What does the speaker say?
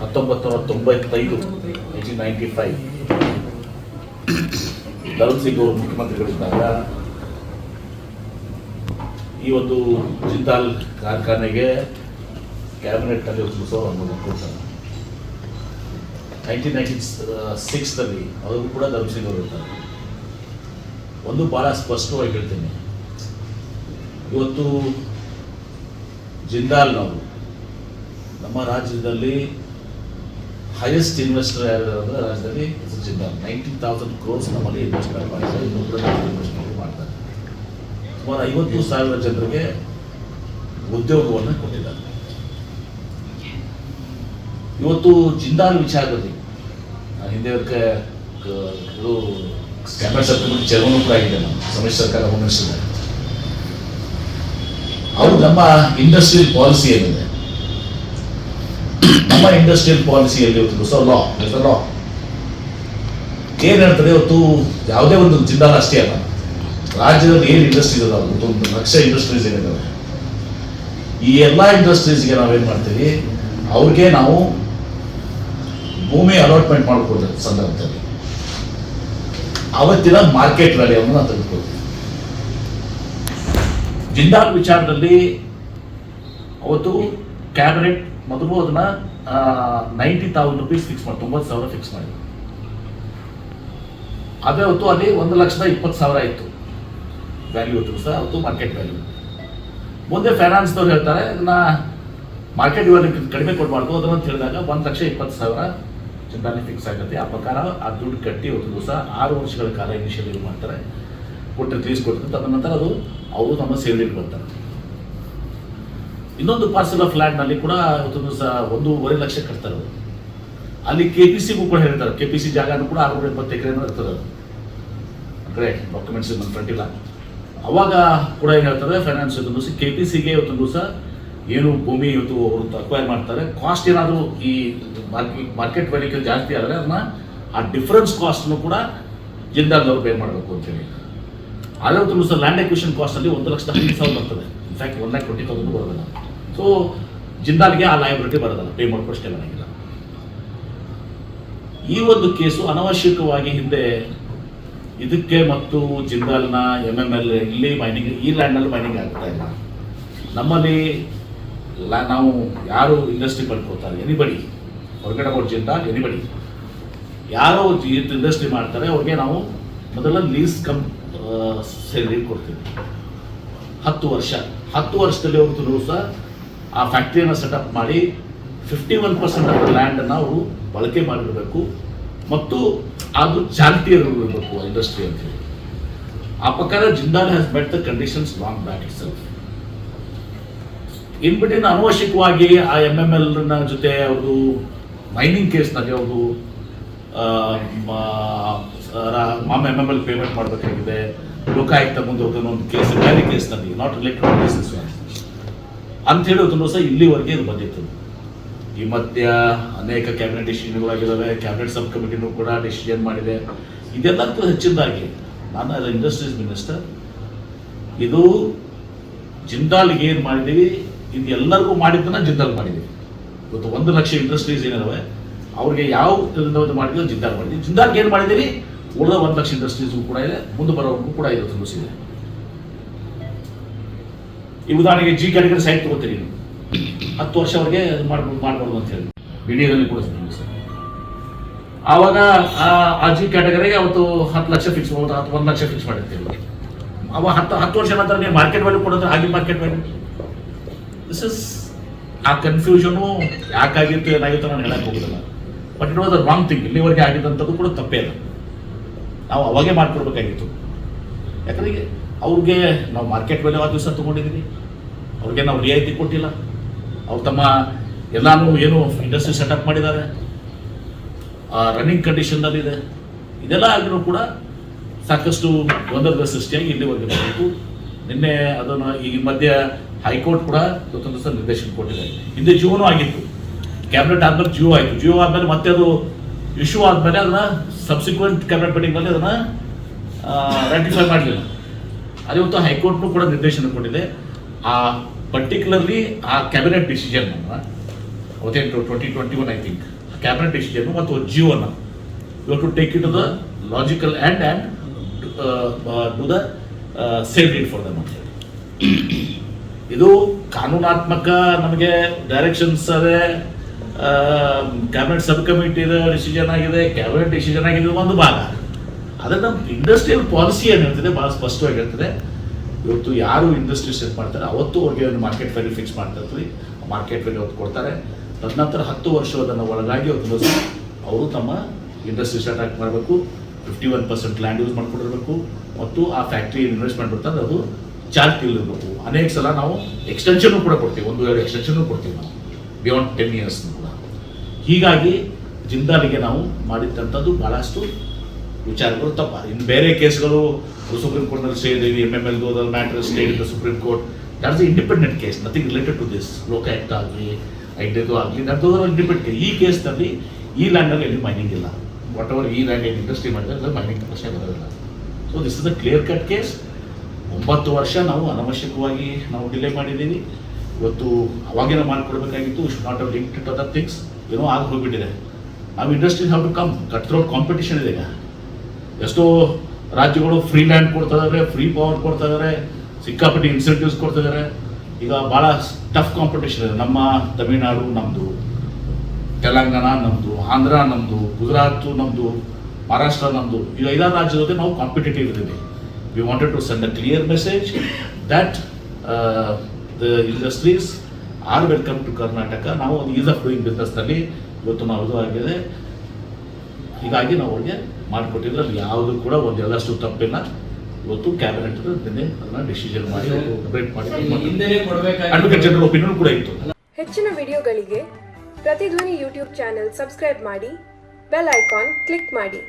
ಹತ್ತೊಂಬತ್ತು ನೂರ ತೊಂಬತ್ತೈದು nineteen ninety five Dharam Singh ಅವರು ಮುಖ್ಯಮಂತ್ರಿಗಳಿದ್ದಾಗ, ಈ ಒಂದು ಜಿಂದಾಲ್ ಕಾರ್ಖಾನೆಗೆ ಕ್ಯಾಬಿನೆಟ್ನಲ್ಲಿ ಒಪ್ಪಿಸೋ ಒಂದು ಕೊಡ್ತಾರೆ. ನೈನ್ಟೀನ್ ನೈನ್ಟಿ ಸಿಕ್ಸ್ನಲ್ಲಿ ಅವರು ಕೂಡ ಧರ್ಮ ಸಿಂಗ್ ಅವರು ಇರ್ತಾರೆ ಒಂದು ಭಾಳ ಸ್ಪಷ್ಟವಾಗಿ ಹೇಳ್ತೀನಿ. ಇವತ್ತು ಜಿಂದಾಲ್ ನಾವು ನಮ್ಮ ರಾಜ್ಯದಲ್ಲಿ ಹೈಯೆಸ್ಟ್ ಇನ್ವೆಸ್ಟರ್ ಯಾರು ರಾಜ್ಯದಲ್ಲಿ ಜಿಂದಾಲ್ ನೈನ್ಟೀನ್ ತೌಸಂಡ್ ಕ್ರೋರ್ಸ್ ನಮ್ಮಲ್ಲಿ ಇನ್ವೆಸ್ಟ್ಮೆಂಟ್ ಮಾಡಿದ್ದಾರೆ ಇನ್ವೆಸ್ಟ್ಮೆಂಟ್ ಮಾಡ್ತಾರೆ ಸುಮಾರು ಐವತ್ತು ಸಾವಿರ ಜನರಿಗೆ ಉದ್ಯೋಗವನ್ನು ಕೊಟ್ಟಿದ್ದಾರೆ. ಇವತ್ತು ಜಿಂದಾಲ್ ವಿಚಾರದಲ್ಲಿ ಹಿಂದೆ ಇದು ಸರ್ಕಾರ ಚೇರ್ಮನ್ ಕೂಡ ಆಗಿದೆ ನಾನು ಸಮ್ಮಿಶ್ರ ಸರ್ಕಾರ ಮುನ್ನಡೆಸಿದ್ದಾರೆ ಅವರು ನಮ್ಮ ಇಂಡಸ್ಟ್ರಿಯಲ್ ಪಾಲಿಸಿ ಏನಿದೆ ನಮ್ಮ ಇಂಡಸ್ಟ್ರಿಯಲ್ ಪಾಲಿಸಿಯಲ್ಲಿ ಇವತ್ತು ಹೊಸ ಲಾ ಹೊಸ ಲಾ ಏನ್ ಹೇಳ್ತಾರೆ ಇವತ್ತು ಯಾವುದೇ ಒಂದು ಜಿಂದಾಲ್ ಅಷ್ಟೇ ಅಲ್ಲ. ರಾಜ್ಯದಲ್ಲಿ ಏನು ಇಂಡಸ್ಟ್ರೀಸ್ ಇವತ್ತು ಒಂದು ಲಕ್ಷ ಇಂಡಸ್ಟ್ರೀಸ್ ಏನಿದಾವೆ. ಈ ಎಲ್ಲ ಇಂಡಸ್ಟ್ರೀಸ್ಗೆ ನಾವೇನು ಮಾಡ್ತೀವಿ? ಅವ್ರಿಗೆ ನಾವು ಭೂಮಿ ಅಲಾಟ್ಮೆಂಟ್ ಮಾಡ್ಕೊಳ್ತೀವಿ ಸಂದರ್ಭದಲ್ಲಿ. ಅವತ್ತಿನ ಮಾರ್ಕೆಟ್ ವ್ಯಾಲ್ಯೂವನ್ನು ನಾವು ತೆಗೆದುಕೊಳ್ತೀವಿ. ಜಿಂದಾಲ್ ವಿಚಾರದಲ್ಲಿ ಅವತ್ತು ಕ್ಯಾಬಿನೆಟ್ ಮೊದಲು ಅದನ್ನ ನೈಂಟಿ ತೌಸಂಡ್ ರುಪೀಸ್ ಫಿಕ್ಸ್ ಮಾಡಿ, ತೊಂಬತ್ತು ಸಾವಿರ ಫಿಕ್ಸ್ ಮಾಡಿ. ಅದೇ ಹೊತ್ತು ಅಲ್ಲಿ ಒಂದು ಲಕ್ಷದ ಇಪ್ಪತ್ತು ಸಾವಿರ ಇತ್ತು ವ್ಯಾಲ್ಯೂ ಇತ್ತು ಸರ್ ಅವತ್ತು ಮಾರ್ಕೆಟ್ ವ್ಯಾಲ್ಯೂ ಮುಂದೆ ಫೈನಾನ್ಸ್ದವ್ರು ಹೇಳ್ತಾರೆ, ಇದನ್ನ ಮಾರ್ಕೆಟ್ ವ್ಯಾಲ್ಯೂ ಕಡಿಮೆ ಕೊಡಬಾರ್ದು, ಅದನ್ನ ಹೇಳಿದಾಗ ಒಂದು ಲಕ್ಷ ಇಪ್ಪತ್ತು ಸಾವಿರ ಚಿಂತಾನೆ ಫಿಕ್ಸ್ ಆಗುತ್ತೆ. ಆ ಪ್ರಕಾರ ಆ ದುಡ್ಡು ಕಟ್ಟಿ ಒಂದು ದಿವಸ ಆರು ವರ್ಷಗಳ ಕಾಲ ಇನಿಷಿಯಲ್ ಮಾಡ್ತಾರೆ. ಕೊಟ್ಟು ರಿಲೀಸ್ ಕೊಡ್ತಾರೆ ತದನಂತರ ಅದು, ಅವರು ನಮ್ಮ ಸೇವೆಯಲ್ಲಿ ಬರ್ತಾರೆ. ಇನ್ನೊಂದು ಪಾರ್ಸಲ್ ಆಫ್ ಲ್ಯಾಂಡ್ನಲ್ಲಿ ಕೂಡ ಒಂದು ದಿವಸ ಒಂದೂವರೆ ಲಕ್ಷ ಕಟ್ತಾರೆ ಅಲ್ಲಿ ಕೆ ಪಿ ಸಿಗೂ ಕೂಡ ಹೇಳ್ತಾರೆ. ಕೆ ಪಿ ಸಿ ಜಾಗನೂ ಕೂಡ ಆರುನೂರ ಎಪ್ಪತ್ತು ಎಕರೆ ಇರ್ತದೆ ಅಂದರೆ ಕಡೆ ಡಾಕ್ಯುಮೆಂಟ್ಸ್ ನನ್ನ ಫ್ರಂಟ್ ಇಲ್ಲ. ಅವಾಗ ಕೂಡ ಏನು ಹೇಳ್ತಾರೆ ಫೈನಾನ್ಸ್ ಇವತ್ತೊಂದು ದಿವಸ ಕೆ ಪಿ ಸಿಗೆ ಇವತ್ತು ದಿವಸ ಏನು ಭೂಮಿ ಇವತ್ತು ಅವರು ಅಕ್ವೈರ್ ಮಾಡ್ತಾರೆ. ಕಾಸ್ಟ್ ಏನಾದರೂ ಈ ಮಾರ್ಕೆಟ್ ವ್ಯಾಲ್ಯೂಗೆ ಜಾಸ್ತಿ ಆದರೆ ಅದನ್ನ ಆ ಡಿಫರೆನ್ಸ್ ಕಾಸ್ಟ್ನು ಕೂಡ ಜಿಂದಾಲ್ದವ್ರು ಪೇ ಮಾಡಬೇಕು ಅಂತೇಳಿ. ಆದರೆ ಒಂದು ದಿವಸ ಲ್ಯಾಂಡ್ ಎಕ್ವಿಷನ್ ಕಾಸ್ಟಲ್ಲಿ ಒಂದು ಲಕ್ಷದ ಹದಿನೈದು ಸಾವಿರ ಬರ್ತದೆ. In fact one lakh twenty thousand ಬರೋದಿಲ್ಲ. ಸೊ ಜಿಂದಾಲ್ಗೆ ಆ ಲಯಬಿಲಿಟಿ ಬರೋದಲ್ಲ ಪೇ ಮಾಡೋಕ್ಕಷ್ಟೇ ನನಗಿಲ್ಲ ಈ ಒಂದು ಕೇಸು ಅನವಶ್ಯಕವಾಗಿ ಹಿಂದೆ ಇದಕ್ಕೆ ಮತ್ತು ಜಿಂದಾಲ್ನ ಎಂ ಎಂ ಎಲ್ ಇಲ್ಲಿ ಮೈನಿಂಗ್ ಈ ಲ್ಯಾಂಡ್ನಲ್ಲಿ ಮೈನಿಂಗ್ ಆಗ್ತಾ ಇಲ್ಲ. ನಮ್ಮಲ್ಲಿ ನಾವು ಯಾರು ಇಂಡಸ್ಟ್ರಿ ಪಡ್ಕೋತಾರೆ? ಎನಿಬಡಿ ಹೊರಗಡೆ ಕೊಟ್ಟು ಜಿಂದಾಲ್ ಎನಿಬಡಿ ಯಾರೋ ಇಂಡಸ್ಟ್ರಿ ಮಾಡ್ತಾರೆ, ಅವ್ರಿಗೆ ನಾವು ಮೊದಲ ಲೀಸ್ ಕಮ್ ಸ್ಯಾಲರಿ ಕೊಡ್ತೀವಿ. ಹತ್ತು ವರ್ಷ. ಹತ್ತು ವರ್ಷದಲ್ಲಿ ಅವ್ರದ್ದು ಸಹ ಆ ಫ್ಯಾಕ್ಟ್ರಿಯನ್ನು ಸೆಟಪ್ ಮಾಡಿ ಫಿಫ್ಟಿ ಒನ್ ಪರ್ಸೆಂಟ್ ಆಫ್ ಲ್ಯಾಂಡನ್ನು ನಾವು ಬಳಕೆ ಮಾಡಿರಬೇಕು. ಮತ್ತು ಅದು ಚಾಲ್ತಿಯಲ್ಲಿರಬೇಕು ಇಂಡಸ್ಟ್ರಿ ಅಂತ ಹೇಳಿ. ಆ ಪ್ರಕಾರ Jindal has met the conditions long back itself in ಅನುವಶಿಕವಾಗಿ ಆ ಎಂ ಎಂ ಎಲ್ ಜೊತೆ ಅವರು ಮೈನಿಂಗ್ ಕೇಸ್ನಲ್ಲಿ ಅವರು ಮಾಮ ಎಂ ಎಂ ಎಲ್ ಪೇಮೆಂಟ್ ಮಾಡಬೇಕಾಗಿದೆ. ಲೋಕಾಯುಕ್ತ ಮುಂದೆ ಹೋಗೋದು ಒಂದು ಕೇಸ್ ಬೇರೆ ಕೇಸ್ನಲ್ಲಿ ನಾಟ್ ರಿಲೇಟೆಡ್ ಕೇಸಸ್ ಅಂಥೇಳಿ ಒಂದು ಸಹ ಇಲ್ಲಿವರೆಗೆ ಇದು ಬಂದಿತ್ತು. ಈ ಮಧ್ಯ ಅನೇಕ ಕ್ಯಾಬಿನೆಟ್ ಡಿಸಿಷನ್ಗಳಾಗಿದ್ದಾವೆ ಕ್ಯಾಬಿನೆಟ್ ಸಬ್ ಕಮಿಟಿನೂ ಕೂಡ ಡಿಸಿಷನ್ ಮಾಡಿದೆ. ಇದೆಲ್ಲಕ್ಕೂ ಹೆಚ್ಚಿನದಾಗಿ ನಾನು ಅದರ ಇಂಡಸ್ಟ್ರೀಸ್ ಮಿನಿಸ್ಟರ್ ಇದು ಜಿಂದಾಲ್ಗೆ ಏನು ಮಾಡಿದ್ದೀವಿ? ಇದು ಎಲ್ಲರಿಗೂ ಮಾಡಿದ್ದನ್ನ ಜಿಂದಾಲ್ ಮಾಡಿದ್ದೀವಿ. ಇವತ್ತು ಒಂದು ಲಕ್ಷ ಇಂಡಸ್ಟ್ರೀಸ್ ಏನಿದಾವೆ, ಅವ್ರಿಗೆ ಯಾವ ಇದರಿಂದ ಮಾಡಿದ್ದೀವಿ ಜಿಂದಾಲ್ ಮಾಡಿದ್ದೀವಿ ಜಿಂದಾಲ್ಗೆ ಏನು ಮಾಡಿದ್ದೀವಿ? ಉಳಿದ ಒಂದು ಲಕ್ಷ ಇಂಡಸ್ಟ್ರೀಸ್ಗೂ ಕೂಡ ಇದೆ, ಮುಂದೆ ಬರೋರ್ಗೂ ಕೂಡ ಇದು ತುಂಬಿಸಿದೆ ಈ ಉದಾಹರಣೆಗೆ ಜಿ ಕ್ಯಾಟಗರಿ ಸೈಟ್ ತಗೋತೀರಿ ನೀವು. ಹತ್ತು ವರ್ಷವರೆಗೆ ಮಾಡ್ಬೋದು ಮಾಡ್ಬೋದು ಅಂತ ಹೇಳಿ. ವಿಡಿಯೋದಲ್ಲಿ ಕೂಡ ಸರ್ ಆವಾಗ ಆ- ಜಿ ಕ್ಯಾಟಗರಿಗೆ ಅವತ್ತು ಹತ್ತು ಲಕ್ಷ ಫಿಕ್ಸ್ ಮಾಡೋದು ಅಥವಾ ಒಂದು ಲಕ್ಷ ಫಿಕ್ಸ್ ಮಾಡಿರ್ತೀವಿ. ಅವ ಹತ್ತು ಹತ್ತು ವರ್ಷ ನಂತರ ನೀವು ಮಾರ್ಕೆಟ್ ವ್ಯಾಲ್ಯೂ ಕೊಡೋದ್ರೆ ಹಾಗೆ ಮಾರ್ಕೆಟ್ ವ್ಯಾಲ್ಯೂ ದಿಸ್ ಇಸ್ ಆ ಕನ್ಫ್ಯೂಷನು ಯಾಕಾಗಿತ್ತು ಏನಾಗಿತ್ತು ನಾನು ಹೇಳಕ್ಕೆ ಹೋಗೋದಿಲ್ಲ. But it was a wrong thing ಇಲ್ಲಿವರೆಗೆ ಆಗಿದ್ದಂಥದ್ದು ಕೂಡ ತಪ್ಪೇ ಇಲ್ಲ ನಾವು ಅವಾಗೇ ಮಾಡ್ಕೊಡ್ಬೇಕಾಗಿತ್ತು. ಯಾಕಂದ್ರೆ ಅವ್ರಿಗೆ ನಾವು ಮಾರ್ಕೆಟ್ ಬೆಲೆ ಆ ದಿವಸ ತೊಗೊಂಡಿದ್ದೀವಿ ಅವ್ರಿಗೆ ನಾವು ರಿಯಾಯಿತಿ ಕೊಟ್ಟಿಲ್ಲ. ಅವ್ರು ತಮ್ಮ ಎಲ್ಲಾನು ಏನು ಇಂಡಸ್ಟ್ರಿ ಸೆಟಪ್ ಮಾಡಿದ್ದಾರೆ. ರನ್ನಿಂಗ್ ಕಂಡೀಷನ್ನಲ್ಲಿ ಇದೆ ಇದೆಲ್ಲ ಆಗಿರೋ ಕೂಡ ಸಾಕಷ್ಟು ಗೊಂದಲದ ಸೃಷ್ಟಿಯಾಗಿ ಇಲ್ಲಿವರೆಗೆ ಬರಬೇಕು ನಿನ್ನೆ ಅದನ್ನು ಈ ಮಧ್ಯೆ ಹೈಕೋರ್ಟ್ ಕೂಡ ಸ್ವತಂತ್ರ ಸಲ ನಿರ್ದೇಶನ ಕೊಟ್ಟಿದೆ. ಹಿಂದೆ ಜಿಯೋನೂ ಆಗಿತ್ತು. ಕ್ಯಾಬಿನೆಟ್ ಆದಮೇಲೆ ಜಿಯೋ ಆಯಿತು. ಜಿಯೋ ಆದಮೇಲೆ ಮತ್ತೆ ಅದು ಇಶ್ಯೂ ಆದಮೇಲೆ ಅದನ್ನ ಸಬ್ಸಿಕ್ವೆಂಟ್ ಕ್ಯಾಬಿನೆಟ್ ಮೀಟಿಂಗ್ನಲ್ಲಿ ಅದನ್ನ ರ್ಯಾಟಿಫೈ ಮಾಡಲಿಲ್ಲ. ಅದು ಇವತ್ತು ಹೈಕೋರ್ಟ್ನು ಕೂಡ ನಿರ್ದೇಶನ ಕೊಟ್ಟಿದೆ. ಆ ಪರ್ಟಿಕ್ಯುಲರ್ಲಿ ಆ cabinet decision ಅವತ್ತೇನು twenty twenty one I think cabinet decision ಮತ್ತು ಜೀವನ you to take it to the logical and and to the safe it for them ಅಂತ ಇದು ಕಾನೂನಾತ್ಮಕ ನಮಗೆ ಡೈರೆಕ್ಷನ್ಸ್ ಅದೇ ಕ್ಯಾಬಿನೆಟ್ ಸಬ್ ಕಮಿಟಿದ ಡಿಸಿಷನ್ ಆಗಿದೆ ಕ್ಯಾಬಿನೆಟ್ ಡಿಸಿಷನ್ ಆಗಿದೆ ಒಂದು ಭಾಗ. ಅದೇ ನಮ್ಮ ಇಂಡಸ್ಟ್ರಿಯಲ್ ಪಾಲಿಸಿ ಏನು ಹೇಳ್ತಿದೆ ಭಾಳ ಸ್ಪಷ್ಟವಾಗಿ ಹೇಳ್ತಾರೆ ಇವತ್ತು ಯಾರು ಇಂಡಸ್ಟ್ರಿ ಸೆಟ್ ಮಾಡ್ತಾರೆ, ಅವತ್ತು ಅವ್ರಿಗೆ ಒಂದು ಮಾರ್ಕೆಟ್ ವ್ಯಾಲ್ಯೂ ಫಿಕ್ಸ್ ಮಾಡ್ತಾ ಮಾರ್ಕೆಟ್ ವ್ಯಾಲ್ಯೂ ಅವತ್ತು ಕೊಡ್ತಾರೆ. ತದನಂತರ ಹತ್ತು ವರ್ಷ ಅದನ್ನು ಒಳಗಾಗಿ ಅವ್ರು ಅವರು ತಮ್ಮ ಇಂಡಸ್ಟ್ರಿ ಸ್ಟಾರ್ಟ್ ಮಾಡಬೇಕು. Fifty one percent land use ಮಾಡ್ಕೊಂಡಿರಬೇಕು ಮತ್ತು ಆ ಫ್ಯಾಕ್ಟ್ರಿ ಇನ್ವೆಸ್ಟ್ಮೆಂಟ್ ಬರ್ತಾರೆ ಅದು ಚಾಲ್ತಿಯಲ್ಲಿರಬೇಕು ಅನೇಕ ಸಲ ನಾವು ಎಕ್ಸ್ಟೆನ್ಷನ್ ಕೂಡ ಕೊಡ್ತೀವಿ, ಒಂದು ಎರಡು ಎಕ್ಸ್ಟೆನ್ಷನ್ ಕೊಡ್ತೀವಿ ನಾವು. ಬಿಯಾಂಡ್ ಟೆನ್ ಇಯರ್ಸ್ ಕೂಡ. ಹೀಗಾಗಿ ಜಿಂದಾಲಿಗೆ ನಾವು ಮಾಡಿದ್ದಂಥದ್ದು ಭಾಳಷ್ಟು ವಿಚಾರಗಳು ತಪ್ಪ ಇನ್ನು ಬೇರೆ ಕೇಸ್ಗಳು ಸುಪ್ರೀಂ ಕೋರ್ಟ್ನಲ್ಲಿ ಸ್ಟೇ ಇದೆ M M L ಗೋದಲ್ matter stay in supreme court that is independent case nothing related to this ಲೋಕ ಆಕ್ಟ್ ಆಗಲಿ ಐಡೆದು ಆಗಲಿ ದಟ್ ಇಂಡಿಪೆಂಡೆಂಟ್ ಈ ಕೇಸ್ನಲ್ಲಿ ಈ ಲ್ಯಾಂಡಲ್ಲಿ ಎಲ್ಲಿ ಮೈನಿಂಗ್ ಇಲ್ಲ. ವಾಟ್ ಎವರ್ ಈ ಲ್ಯಾಂಡ್ ಏನು ಇಂಡಸ್ಟ್ರಿ ಮಾಡಿದ್ರೆ ಮೈನಿಂಗ್ ಪ್ರಶ್ನೆ ಬರೋದಿಲ್ಲ. So this is a clear cut case ಒಂಬತ್ತು ವರ್ಷ ನಾವು ಅನವಶ್ಯಕವಾಗಿ ನಾವು ಡಿಲೇ ಮಾಡಿದ್ದೀವಿ. ಇವತ್ತು ಅವಾಗೇನ ಮಾಡಿಕೊಡ್ಬೇಕಾಗಿತ್ತು should not link to other things ಏನೋ ಆಗಿ ಹೋಗಿಬಿಟ್ಟಿದೆ. ನಾವು industry have to come cut throat competition ಇದೆ ಈಗ. ಎಷ್ಟೋ ರಾಜ್ಯಗಳು ಫ್ರೀ ಲ್ಯಾಂಡ್ ಕೊಡ್ತಾ ಇದಾರೆ ಫ್ರೀ ಪವರ್ ಕೊಡ್ತಾ ಇದಾರೆ, ಸಿಕ್ಕಾಪಟ್ಟೆ ಇನ್ಸೆಂಟಿವ್ಸ್ ಕೊಡ್ತಾ ಇದಾರೆ. ಈಗ ಭಾಳ ಟಫ್ ಕಾಂಪಿಟೇಷನ್ ಇದೆ. ನಮ್ಮ ತಮಿಳ್ನಾಡು ನಮ್ಮದು ತೆಲಂಗಾಣ ನಮ್ಮದು ಆಂಧ್ರ ನಮ್ಮದು ಗುಜರಾತ್ ನಮ್ಮದು ಮಹಾರಾಷ್ಟ್ರ ನಮ್ಮದು ಈಗ ಐದಾರು ರಾಜ್ಯದ ಜೊತೆ ನಾವು ಕಾಂಪಿಟೇಟಿವ್ ಇದ್ದೀವಿ. We wanted to send a clear message that the industries are welcome to Karnataka ನಾವು ಒಂದು ಈಸ್ ಆಫ್ ಡೂಯಿಂಗ್ ಬಿಸ್ನೆಸ್ನಲ್ಲಿ ಇವತ್ತು ನಾವು ಇದು ಆಗಿದೆ. ಹೀಗಾಗಿ ನಾವು ಅವ್ರಿಗೆ ಮಾಡಿಕೊಟ್ಟಿದ್ರೆ ಅದು ಯಾವುದು ಕೂಡ ಒಂದು ಎಲ್ಲಷ್ಟು ತಪ್ಪಿಲ್ಲ. ಇವತ್ತು ಕ್ಯಾಬಿನೆಟ್ ನಿನ್ನೆ ಅದನ್ನ ಡಿಸಿಷನ್ ಮಾಡಿ ಅಪ್ಡೇಟ್ ಮಾಡಿ. ಅಡ್ವೊಕೇಟ್ ಜನರಲ್ ಒಪಿನಿಯನ್ ಕೂಡ ಇತ್ತು. ಹೆಚ್ಚಿನ ವಿಡಿಯೋಗಳಿಗೆ ಪ್ರತಿಧ್ವನಿ ಯೂಟ್ಯೂಬ್ ಚಾನೆಲ್ ಸಬ್ಸ್ಕ್ರೈಬ್ ಮಾಡಿ ಬೆಲ್ ಐಕಾನ್ ಕ್ಲಿಕ್ ಮಾಡಿ.